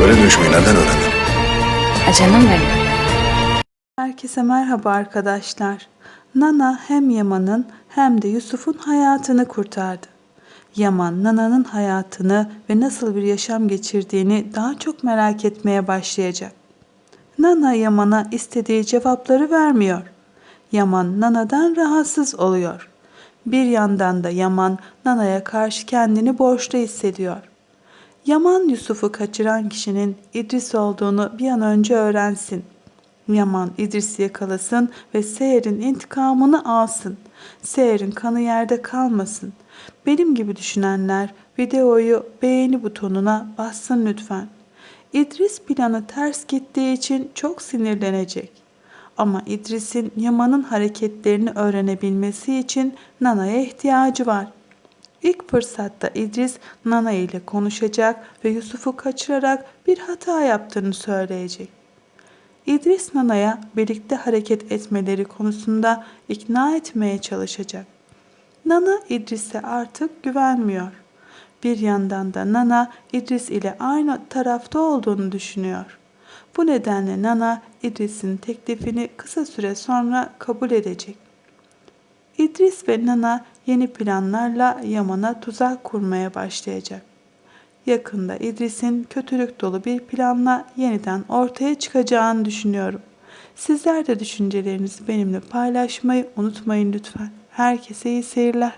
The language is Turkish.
Böyle dövüşmeyi nereden öğrendin? Ha canım benim. Herkese merhaba arkadaşlar. Nana hem Yaman'ın hem de Yusuf'un hayatını kurtardı. Yaman Nana'nın hayatını ve nasıl bir yaşam geçirdiğini daha çok merak etmeye başlayacak. Nana Yaman'a istediği cevapları vermiyor. Yaman Nana'dan rahatsız oluyor. Bir yandan da Yaman Nana'ya karşı kendini borçlu hissediyor. Yaman Yusuf'u kaçıran kişinin İdris olduğunu bir an önce öğrensin. Yaman İdris'i yakalasın ve Seher'in intikamını alsın. Seher'in kanı yerde kalmasın. Benim gibi düşünenler videoyu beğeni butonuna bassın lütfen. İdris planı ters gittiği için çok sinirlenecek. Ama İdris'in Yaman'ın hareketlerini öğrenebilmesi için Nana'ya ihtiyacı var. İlk fırsatta İdris Nana ile konuşacak ve Yusuf'u kaçırarak bir hata yaptığını söyleyecek. İdris Nana'ya birlikte hareket etmeleri konusunda ikna etmeye çalışacak. Nana İdris'e artık güvenmiyor. Bir yandan da Nana İdris ile aynı tarafta olduğunu düşünüyor. Bu nedenle Nana İdris'in teklifini kısa süre sonra kabul edecek. İdris ve Nana yeni planlarla Yaman'a tuzak kurmaya başlayacak. Yakında İdris'in kötülük dolu bir planla yeniden ortaya çıkacağını düşünüyorum. Sizler de düşüncelerinizi benimle paylaşmayı unutmayın lütfen. Herkese iyi seyirler.